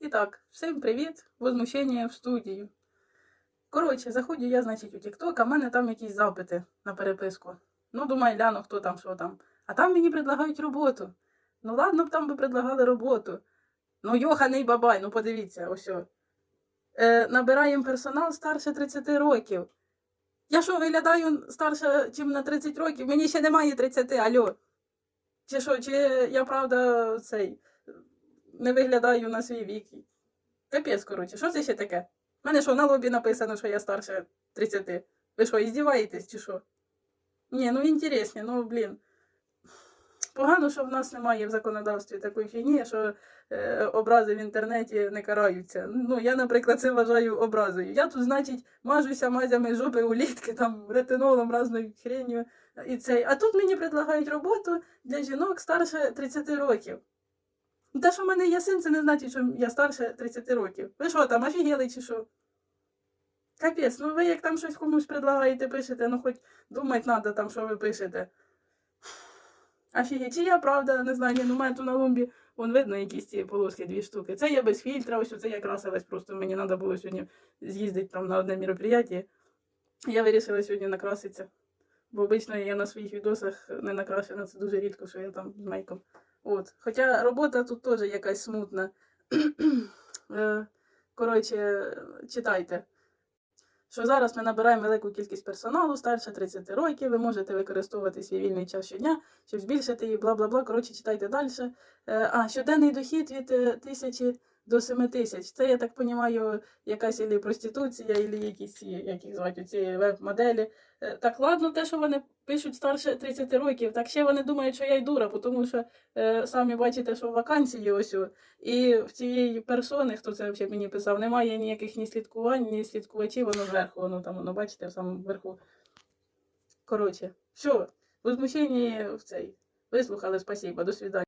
І так, всім привіт, возмущення в студію. Коротше, заходжу я, значить, у TikTok, а в мене там якісь запити на переписку. Ну, думаю, гляну, хто там, що там. А там мені предлагають роботу. Ну, ладно б там би предлагали роботу. Ну, йоханий бабай, ну подивіться, ось. Е, набираємо персонал старше 30 років. Я що, виглядаю старше, ніж на 30 років? Мені ще немає 30, альо. Чи що, чи я правда цей не виглядаю на свій вік. Капець, коротше, що це ще таке? У мене що, на лобі написано, що я старше 30. Ви що, іздіваєтесь чи що? Ні, ну інтересні, ну блін. Погано, що в нас немає в законодавстві такої фігні, що е, образи в інтернеті не караються. Ну, я, наприклад, це вважаю образою. Я тут, значить, мажуся мазями жопи улітки, там ретинолом разною хренью. І цей. А тут мені предлагають роботу для жінок старше 30 років. Ну, Те, що в мене є син, це не значить, що я старше 30 років. Ви що там, офігели чи що? Капець, ну ви як там щось комусь предлагаєте, пишете, ну хоч думати треба там, що ви пишете. Офігеть, чи я правда, не знаю, ну мене тут на ломбі, вон видно якісь ці полоски, дві штуки. Це я без фільтра, ось це я красилась, просто мені треба було сьогодні з'їздити там на одне мероприятие. Я вирішила сьогодні накраситися. Бо обично я на своїх відосах не накрашена, це дуже рідко, що я там з мейком. От. Хоча робота тут теж якась смутна. Е, Коротше, читайте. Що зараз ми набираємо велику кількість персоналу старше 30 років, ви можете використовувати свій вільний час щодня, щоб збільшити її, бла бла бла. Коротше, читайте далі. Е, А, щоденний дохід від е, тисячі до 7 тисяч. Це, я так розумію, якась ілі проституція, ілі якісь як їх звати, ці веб-моделі. Е, Так ладно, те, що вони пишуть старше 30 років, так ще вони думають, що я й дура, тому що е, самі бачите, що вакансії ось. І в цієї персони, хто це взагалі мені писав, немає ніяких ні слідкувань, ні слідкувачів, воно зверху, воно там, воно бачите, в самому верху. Коротше, все, возмущення в цей. Вислухали, спасибо, до свидання.